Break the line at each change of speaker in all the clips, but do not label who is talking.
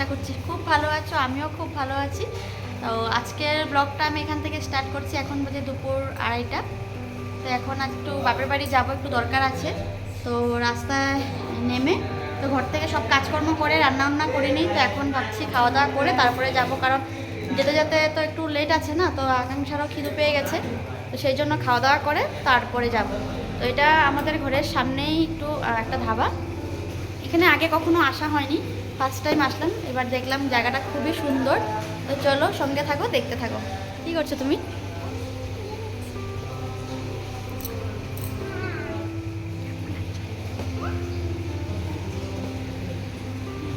আশা করছি খুব ভালো আছো, আমিও খুব ভালো আছি। তো আজকের ব্লগটা আমি এখান থেকে স্টার্ট করছি, এখন বাজে দুপুর আড়াইটা। তো এখন আজ একটু বাপের বাড়ি যাব, একটু দরকার আছে। তো রাস্তায় নেমে, তো ঘর থেকে সব কাজকর্ম করে রান্না বান্না করে নিই। তো এখন ভাবছি খাওয়া দাওয়া করে তারপরে যাব, কারণ যেতে যেতে তো একটু লেট আছে না, তো আকাঙ্ক্ষারও খিদু পেয়ে গেছে। তো সেই জন্য খাওয়া দাওয়া করে তারপরে যাব। তো এটা আমাদের ঘরের সামনেই একটু একটা ধাবা। এখানে আগে কখনো আসা হয়নি। ফার্স্ট টাইম আসলাম, এবার দেখলাম জায়গাটা খুবই সুন্দর। তো চলো সঙ্গে থাকো, দেখতে থাকো। কি করছ তুমি?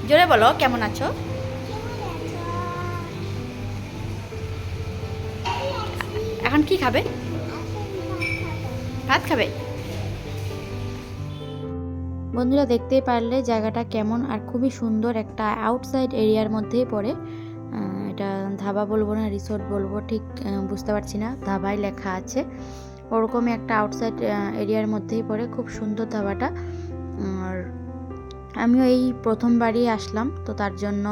জোরে বলো, কেমন আছো? এখন কি খাবে? ভাত খাবে? বন্ধুরা দেখতেই পারলে জায়গাটা কেমন আর খুবই সুন্দর একটা আউটসাইড এরিয়ার মধ্যেই পড়ে। এটা ধাবা বলব না রিসোর্ট বলব, ঠিক বুঝতে পারছি না, ধাবায় লেখা আছে। ওরকমই একটা আউটসাইড এরিয়ার মধ্যেই পড়ে, খুব সুন্দর ধাবাটা। আর আমিও এই প্রথমবারই আসলাম, তো তার জন্য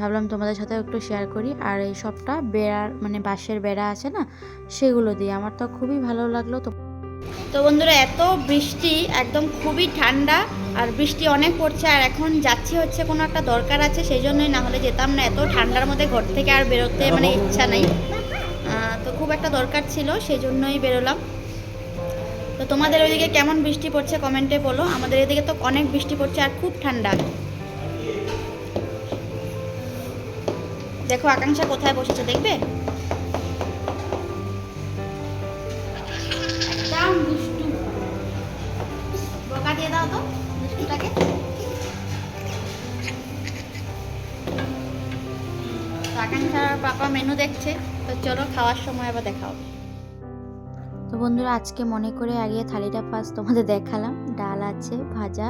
ভাবলাম তোমাদের সাথে একটু শেয়ার করি। আর এই সবটা বেড়ার মানে বাঁশের বেড়া আছে না, সেগুলো দিয়ে। আমার তো খুবই ভালো লাগল তো তো বন্ধুরা এত বৃষ্টি একদম খুবই ঠান্ডা আর বৃষ্টি অনেক পড়ছে আর এখন যাচ্ছি হচ্ছে কোনো একটা দরকার আছে সেই জন্যই না হলে যেতাম না এত ঠান্ডার মধ্যে ঘর থেকে আর বেরোতে মানে ইচ্ছা নাই। তো খুব একটা দরকার ছিল সেই জন্যই বেরোলাম। তো তোমাদের ওইদিকে কেমন বৃষ্টি পড়ছে কমেন্টে বলো আমাদের এদিকে তো অনেক বৃষ্টি পড়ছে আর খুব ঠান্ডা। দেখো আকাঙ্ক্ষা কোথায় বসেছে দেখবে? দাও তো পাপা মেনু দেখছে, তো চলো খাওয়ার সময় আবার দেখা তো বন্ধুরা, আজকে মনে করে আগে থালিটা ফার্স্ট তোমাদের দেখালাম। ডাল আছে, ভাজা।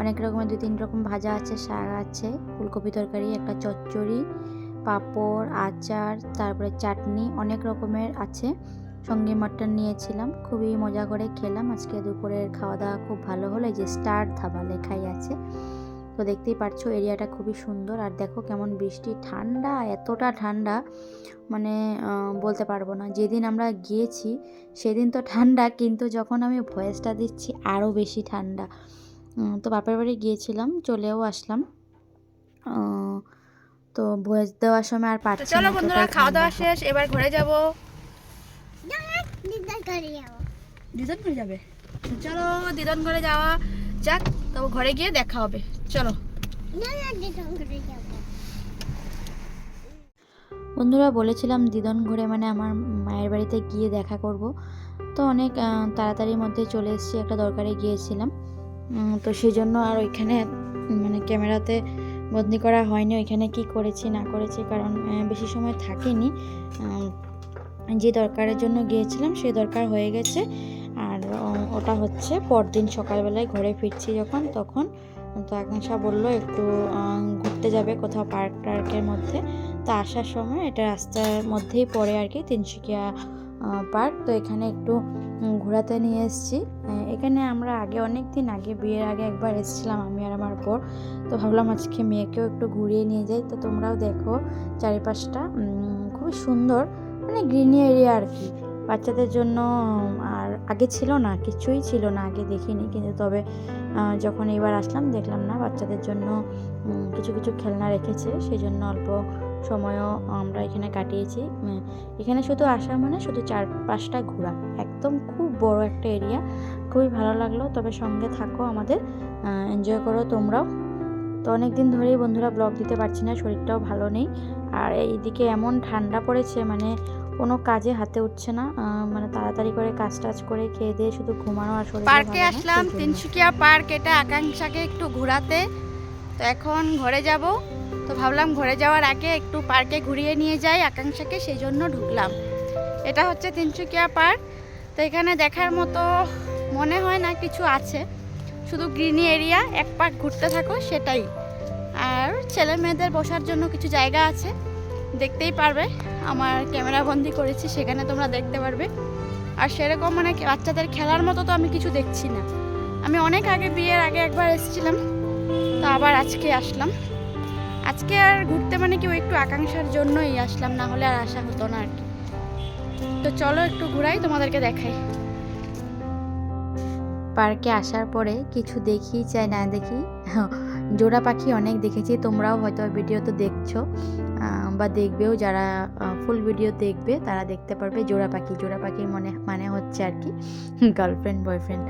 অনেক রকমের, দুই তিন রকম ভাজা আছে, শাক আছে, ফুলকপি তরকারি, একটা চচ্চড়ি, পাঁপড়, আচার, তারপরে চাটনি, অনেক রকমের আছে। সঙ্গে মাটন নিয়েছিলাম। খুবই মজা করে খেলাম। আজকে দুপুরের খাওয়া দাওয়া খুব ভালো হলো। যে স্টার ধাবা লেখাই আছে। তো দেখতেই পারছ এরিয়াটা খুবই সুন্দর। আর দেখো কেমন বৃষ্টি। ঠান্ডা এতটা ঠান্ডা। মানে বলতে পারব না। যেদিন আমরা গিয়েছি সেদিন তো ঠান্ডা কিন্তু যখন আমি ভয়েসটা দিচ্ছি আরও বেশি ঠান্ডা। তো বাপের বাড়ি গিয়েছিলাম চলেও আসলাম। তো ভয়েস দেওয়ার সময় আর পারছি
চলো বন্ধুরা খাওয়া দাওয়া। শেষ। এবার ঘরে যাব। দিদন ঘরে যাবে? চলো দিদন ঘরে যাওয়া যাক তবে ঘরে গিয়ে দেখা হবে। চলো।
না না দিদা করে যাব।
বন্ধুরা বলেছিলাম দিদন ঘুরে মানে আমার মায়ের বাড়িতে গিয়ে দেখা করব। তো অনেক তাড়াতাড়ির মধ্যে চলে এসেছি একটা দরকারে গিয়েছিলাম। তো সেই জন্য আর ওইখানে মানে ক্যামেরাতে বন্দি করা হয়নি। ওইখানে কি করেছি না করেছি কারণ বেশি সময় থাকেনি। যে দরকারের জন্য গিয়েছিলাম, সে দরকার হয়ে গেছে। আর ওটা হচ্ছে পরদিন সকালবেলায় ঘরে ফিরছি যখন, তখন তো আকাঙ্ক্ষা বলল একটু ঘুরতে যাবে কোথাও পার্ক টার্কের মধ্যে। তো আসার সময় এটা রাস্তার মধ্যেই পড়ে আর কি তিনসুকিয়া পার্ক। তো এখানে একটু ঘোরাতে নিয়ে এসেছি। এখানে আমরা আগে অনেক দিন আগে, বিয়ের আগে একবার এসেছিলাম আমি আর আমার বর। তো ভাবলাম আজকে মেয়েকেও একটু ঘুরিয়ে নিয়ে যাই। তো তোমরাও দেখো চারিপাশটা খুবই সুন্দর। মানে গ্রিনি এরিয়া আর কি। বাচ্চাদের জন্য, আর আগে ছিল না, কিছুই ছিল না, আগে দেখিনি। কিন্তু তবে যখন এবার আসলাম, দেখলাম না, বাচ্চাদের জন্য কিছু কিছু খেলনা রেখেছে। সেই জন্য অল্প সময়ও আমরা এখানে কাটিয়েছি। এখানে শুধু আসা মানে শুধু চার পাঁচটা ঘোরা। একদম খুব বড় একটা এরিয়া খুবই ভালো লাগল। তবে সঙ্গে থাকো আমাদের। এনজয় করো তোমরাও। তো অনেক দিন ধরেই বন্ধুরা ব্লগ দিতে পারছি না, শরীরটাও ভালো নেই। আর এইদিকে এমন ঠান্ডা পড়েছে মানে কোনো কাজে হাতে উঠছে না। মানে তাড়াতাড়ি করে কাজ টাজ করে খেয়ে দিয়ে শুধু ঘুমানো আর শরীর
পার্কে আসলাম তিনসুকিয়া পার্ক এটা আকাঙ্ক্ষাকে একটু ঘোরাতে। তো এখন ঘরে যাব। তো ভাবলাম ঘরে যাওয়ার আগে একটু পার্কে ঘুরিয়ে নিয়ে যাই আকাঙ্ক্ষাকে সেই জন্য ঢুকলাম। এটা হচ্ছে তিনসুকিয়া পার্ক। তো এখানে দেখার মতো মনে হয় না কিছু আছে। শুধু গ্রিনি এরিয়া এক পার্ক ঘুরতে থাকো সেটাই। আর ছেলে মেয়েদের বসার জন্য কিছু জায়গা আছে। দেখতেই পারবে, আমার ক্যামেরা বন্দি করেছি, সেখানে তোমরা দেখতে পারবে। আর সেরকম মানে বাচ্চাদের খেলার মতো তো আমি কিছু দেখছি না। আমি অনেক আগে বিয়ের আগে একবার এসেছিলাম, তো আবার আজকে আসলাম। আজকে আর ঘুরতে মানে কেউ একটু আকাঙ্ক্ষার জন্যই আসলাম, না হলে আর আসা হতো না আর কি। তো চলো একটু ঘুরাই, তোমাদেরকে দেখাই।
পার্কে আসার পরে কিছু দেখি, চাই না দেখি। জোড়া পাখি অনেক দেখেছি তোমরাও হয়তো ভিডিও তো দেখছ। বা দেখবেও যারা ফুল ভিডিও দেখবে, তারা দেখতে পারবে জোড়া পাখি। জোড়া পাখি মনে মানে হচ্ছে আর কি গার্লফ্রেন্ড বয়ফ্রেন্ড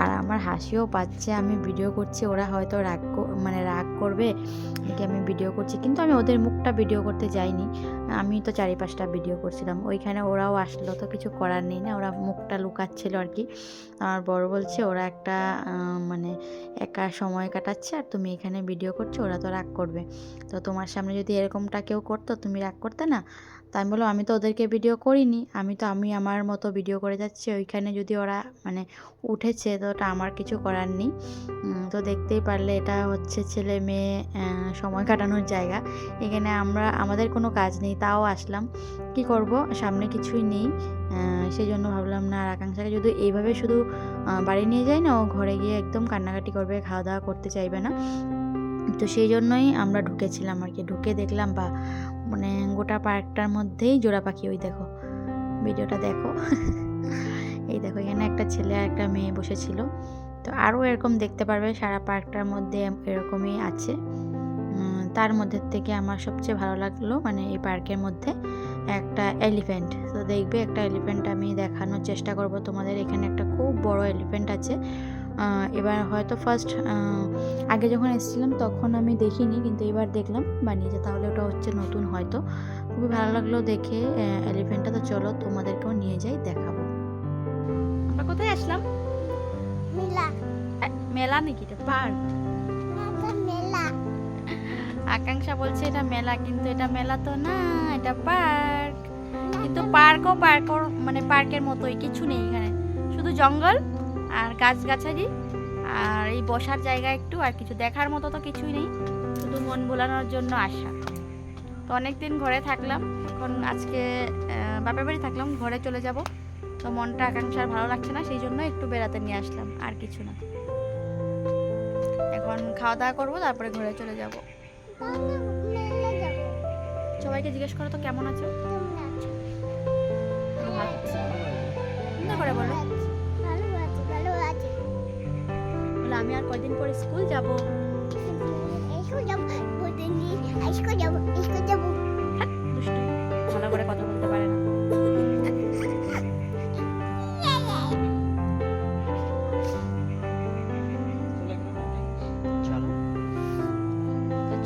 আর আমার হাসিও পাচ্ছে, আমি ভিডিও করছি, ওরা হয়তো রাগ মানে রাগ করবে কি আমি ভিডিও করছি। কিন্তু আমি ওদের মুখটা ভিডিও করতে যাইনি। আমি তো চারি পাঁচটা ভিডিও করছিলাম। ওইখানে ওরাও আসলো, তো কিছু করার নেই না, ওরা মুখটা লুকাচ্ছিল আর কি। আমার বড় বলছে, ওরা একটা মানে একা সময় কাটাচ্ছে, আর তুমি এখানে ভিডিও করছ, ওরা তো রাগ করবে। তো তোমার সামনে যদি এরকমটা কেউ করতো, তুমি রাগ করতে না? তো আমি বললাম, আমি তো ওদেরকে ভিডিও করিনি। আমি তো, আমি আমার মতো ভিডিও করে যাচ্ছি। ওইখানে যদি ওরা মানে উঠেছে, তো ওটা আমার কিছু করার নেই। তো দেখতেই পারলে এটা হচ্ছে ছেলে মেয়ে সময় কাটানোর জায়গা। এখানে আমরা, আমাদের কোনো কাজ নেই, তাও আসলাম। কি করব? সামনে কিছুই নেই। সেই জন্য ভাবলাম, না, আর আকাঙ্ক্ষাকে যদি এইভাবে শুধু বাড়ি নিয়ে যায় না, ও ঘরে গিয়ে একদম কান্নাকাটি করবে খাওয়া দাওয়া করতে চাইবে না। তো সেই জন্যই আমরা ঢুকেছিলাম আর কি। ঢুকে দেখলাম, বা মানে গোটা পার্কটার মধ্যেই জোড়া পাখি, ওই দেখো, ভিডিওটা দেখো। এই দেখো, এখানে একটা ছেলে আর একটা মেয়ে বসেছিল। তো আরও এরকম দেখতে পারবে, সারা পার্কটার মধ্যে এরকমই আছে। তার মধ্যে থেকে আমার সবচেয়ে ভালো লাগল মানে এই পার্কের মধ্যে একটা এলিফ্যান্ট। তো দেখবে, একটা এলিফ্যান্ট আমি দেখানোর চেষ্টা করব তোমাদের। এখানে একটা খুব বড় এলিফ্যান্ট আছে। এবার হয়তো ফার্স্ট আগে যখন এসেছিলাম তখন আমি দেখিনি কিন্তু এবার দেখলাম বানিয়েছে তাহলে ওটা হচ্ছে নতুন হয়তো। খুবই ভালো লাগল দেখে এলিফ্যান্টটা তো চলো তোমাদেরকেও নিয়ে যাই দেখাবো।
আমরা কোথায় আসলাম?
মেলা।
মেলা নাকি এটা? পার্ক।
এটা মেলা।
আকাঙ্ক্ষা বলছে এটা মেলা কিন্তু এটা মেলা তো না এটা পার্ক। কিন্তু পার্কও পার্কও মানে পার্কের মতোই কিছু নেই এখানে। শুধু জঙ্গল আর গাছগাছালি আর এই বসার জায়গা একটু আর কিছু দেখার মতো তো কিছুই নেই শুধু মন ভোলানোর জন্য আসা। তো অনেকদিন ঘরে থাকলাম এখন আজকে বাপের বাড়ি থাকলাম ঘরে চলে যাব। তো মনটা আকাঙ্ক্ষার ভালো লাগছে না সেই জন্য একটু বেড়াতে নিয়ে আসলাম আর কিছু না। এখন খাওয়া দাওয়া করব তারপরে ঘরে চলে যাব। সবাইকে জিজ্ঞেস করো তো কেমন আছো? করে বলো। আমি আর কয়দিন পরে স্কুল যাব? ভালো করে কথা বলতে পারে না।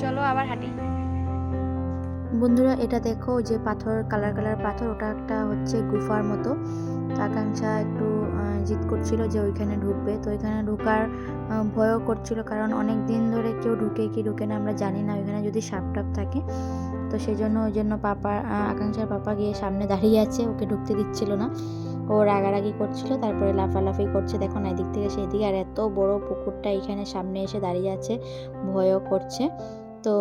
চলো। আবার হাঁটি।
বন্ধুরা এটা দেখো যে পাথর কালার কালার পাথর ওটা একটা হচ্ছে গুফার মতো। তো আকাঙ্ক্ষা একটু জিদ করছিল যে ওইখানে ঢুকবে। তো ওইখানে ঢুকার ভয়ও করছিল কারণ অনেক দিন ধরে কেউ ঢুকে কি ঢুকে না, আমরা জানি না ওইখানে যদি সাপ টাপ থাকে। তো সেই জন্য ওই জন্য পাপা আকাঙ্ক্ষার পাপা গিয়ে সামনে দাঁড়িয়ে আছে, ওকে ঢুকতে দিচ্ছিল না। ও রাগারাগি করছিল, তারপরে লাফালাফি করছে, দেখো না এদিক থেকে সেদিকে। আর এত বড় পুকুরটা এখানে সামনে এসে দাঁড়িয়ে আছে, ভয়ও করছে। তো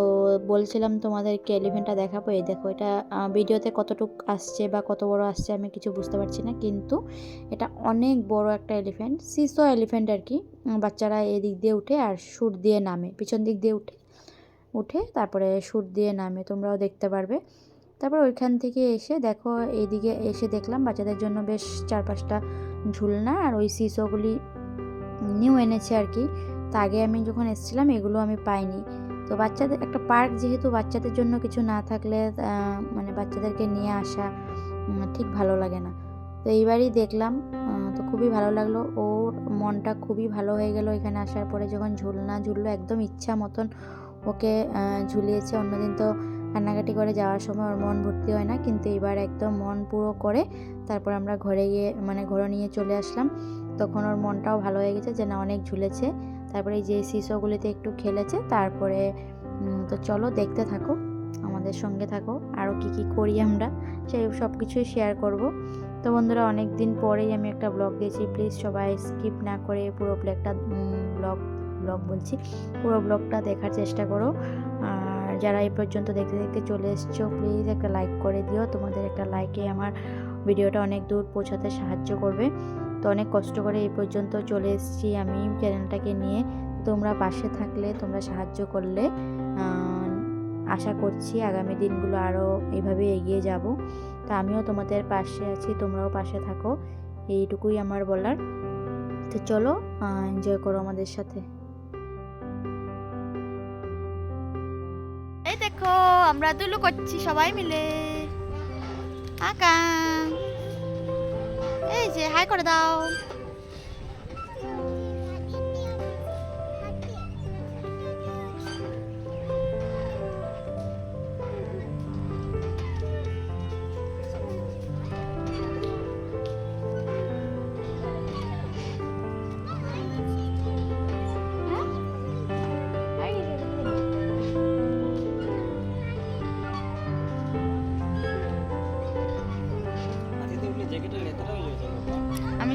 বলছিলাম তোমাদেরকে এলিফেন্টটা দেখাবো। এই দেখো, এটা ভিডিওতে কতটুক আসছে বা কত বড় আসছে আমি কিছু বুঝতে পারছি না, কিন্তু এটা অনেক বড় একটা এলিফেন্ট সিসো এলিফেন্ট আর কি বাচ্চারা এদিক দিয়ে উঠে আর সুর দিয়ে নামে, পিছন দিক দিয়ে উঠে উঠে তারপরে সুর দিয়ে নামে, তোমরাও দেখতে পারবে। তারপর ওইখান থেকে এসে দেখো এইদিকে এসে দেখলাম বাচ্চাদের জন্য বেশ চার পাঁচটা ঝুলনা আর ওই সিসোগুলি নিউ এনেছে আর কি তা আগে আমি যখন এসেছিলাম এগুলো আমি পাইনি। তো বাচ্চাদের, একটা পার্ক যেহেতু বাচ্চাদের জন্য কিছু না থাকলে মানে বাচ্চাদেরকে নিয়ে আসা ঠিক ভালো লাগে না। তো এইবারই দেখলাম তো খুবই ভালো লাগল। ওর মনটা খুবই ভালো হয়ে গেল এখানে আসার পরে, যখন ঝুলনা ঝুললো, একদম ইচ্ছা মতন ওকে ঝুলিয়েছে। অন্যদিন তো কান্নাকাটি করে যাওয়ার সময় ওর মন ভর্তি হয় না, কিন্তু এবার একদম মন পুরো করে তারপর আমরা ঘরে গিয়ে মানে ঘরে নিয়ে চলে আসলাম। তখন ওর মনটাও ভালো হয়ে গেছে যে না, অনেক ঝুলেছে। তারপরে এই যে শিশোগুলিতে একটু খেলেছে, তারপরে তো চলো দেখতে থাকো, আমাদের সঙ্গে থাকো আরও কি কি করি আমরা সেই সব কিছুই শেয়ার করব। তো বন্ধুরা অনেক দিন পরেই আমি একটা ব্লগ দিয়েছি প্লিজ সবাই স্কিপ না করে পুরো ব্লগটা ব্লগ ব্লগ বলছি, পুরো ব্লগটা দেখার চেষ্টা করো। আর যারা এই পর্যন্ত দেখতে দেখতে চলে এসছো প্লিজ একটা লাইক করে দিও, তোমাদের একটা লাইকে আমার ভিডিওটা অনেক দূর পৌঁছাতে সাহায্য করবে। তো অনেক কষ্ট করে এই পর্যন্ত চলে এসেছি আমি চ্যানেলটাকে নিয়ে। তোমরা পাশে থাকলে, তোমরা সাহায্য করলে আশা করছি আগামী দিনগুলো আরও এইভাবে এগিয়ে যাব। তো আমিও তোমাদের পাশে আছি, তোমরাও পাশে থাকো, এইটুকুই আমার বলার। তো চলো এনজয় করো আমাদের সাথে।
এই দেখো, আমরা দুলু করছি সবাই মিলে। আকাং এই যে হাই করে দাও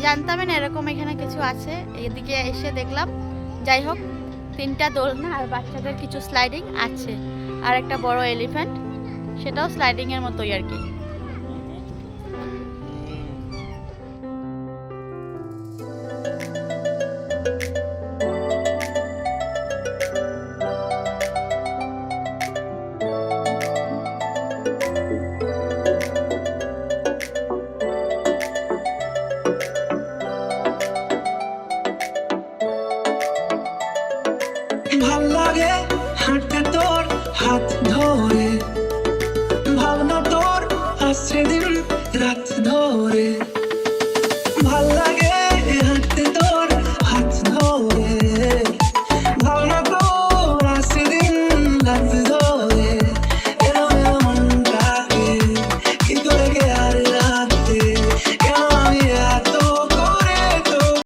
জানতামই না এরকম এখানে কিছু আছে। এদিকে এসে দেখলাম, যাই হোক, তিনটা দোলনা আর বাচ্চাদের কিছু স্লাইডিং আছে আর একটা বড় এলিফ্যান্ট সেটাও স্লাইডিংয়ের মতোই আর কি।
ভালো